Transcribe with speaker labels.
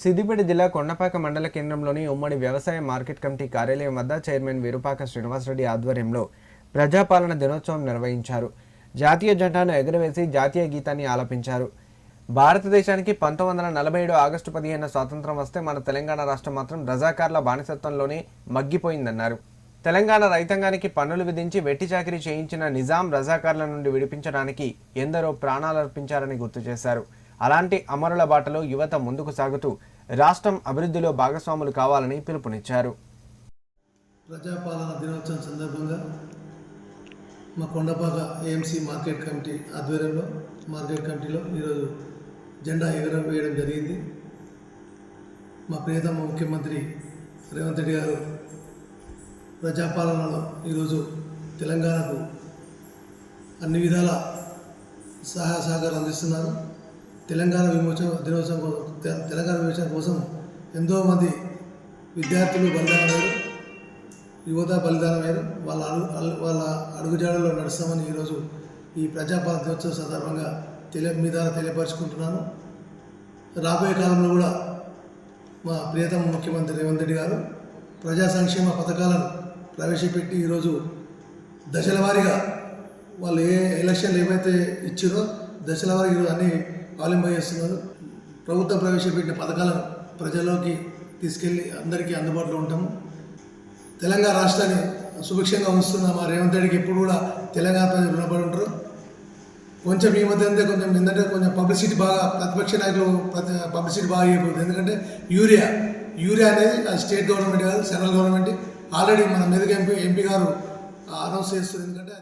Speaker 1: సిద్దిపేట జిల్లా కొండపాక మండల కేంద్రంలోని ఉమ్మడి వ్యవసాయ మార్కెట్ కమిటీ కార్యాలయం వద్ద చైర్మన్ విరుపాక శ్రీనివాసరెడ్డి ఆధ్వర్యంలో ప్రజాపాలన దినోత్సవం నిర్వహించారు. జాతీయ జెండాను ఎగురవేసి జాతీయ గీతాన్ని ఆలపించారు. భారతదేశానికి పంతొమ్మిది వందల నలభై ఏడు ఆగస్టు పదిహేను స్వాతంత్రం వస్తే మన తెలంగాణ రాష్ట్రం మాత్రం రజాకార్ల బానిసత్వంలోనే మగ్గిపోయిందన్నారు. తెలంగాణ రైతాంగానికి పన్నులు విధించి వెట్టి చాకిరీ చేయించిన నిజాం రజాకార్ల నుండి విడిపించడానికి ఎందరో ప్రాణాలర్పించారని గుర్తు చేశారు. అలాంటి అమరుల బాటలో యువత ముందుకు సాగుతూ రాష్ట్రం అభివృద్ధిలో భాగస్వాములు కావాలని పిలుపునిచ్చారు.
Speaker 2: ప్రజాపాలన దినోత్సవం సందర్భంగా మా కొండపాక ఏఎంసీ మార్కెట్ కమిటీ ఆధ్వర్యంలో మార్కెట్ కమిటీలో ఈరోజు జెండా ఎగరం వేయడం జరిగింది. మా ప్రియతమ ముఖ్యమంత్రి రేవంత్ రెడ్డి గారు ప్రజాపాలనలో ఈరోజు తెలంగాణకు అన్ని విధాల సహాయ సహకారం అందిస్తున్నారు. తెలంగాణ విమోచన దినోత్సవం తెలంగాణ విమోచన కోసం ఎంతోమంది విద్యార్థులు బలిదానమయ్యారు యువత బలిదానమయ్యారు వాళ్ళ అడుగు వాళ్ళ అడుగుజాడల్లో నడుస్తామని ఈరోజు ఈ ప్రజాపాలన దినోత్సవం సందర్భంగా తెలియ మీ ద్వారా తెలియపరుచుకుంటున్నాను. రాబోయే కాలంలో కూడా మా ప్రియతమ ముఖ్యమంత్రి రేవంత్ రెడ్డి గారు ప్రజా సంక్షేమ పథకాలను ప్రవేశపెట్టి ఈరోజు దశల వారీగా వాళ్ళు ఏ ఎలక్షన్లు ఏవైతే ఇచ్చారో దశల వారీగా ఈరోజు అన్ని చేస్తున్నారు ప్రభుత్వం ప్రవేశపెట్టిన పథకాలను ప్రజల్లోకి తీసుకెళ్ళి అందరికీ అందుబాటులో ఉంటాము. తెలంగాణ రాష్ట్రాన్ని సుభిక్షంగా ఉంచుతున్న మా రేవంత్ రెడ్డికి ఎప్పుడు కూడా తెలంగాణ ప్రజలు రుణపడి ఉంటారు. కొంచెం ఈ మధ్య అంతే కొంచెం ఏంటంటే కొంచెం పబ్లిసిటీ బాగా ప్రతిపక్ష నాయకులు పబ్లిసిటీ బాగా అయిపోతుంది ఎందుకంటే యూరియా యూరియా అనేది అది స్టేట్ గవర్నమెంట్ కాదు సెంట్రల్ గవర్నమెంట్. ఆల్రెడీ మన మెదక్ ఎంపీ ఎంపీ గారు అనౌన్స్ చేస్తుంది ఎందుకంటే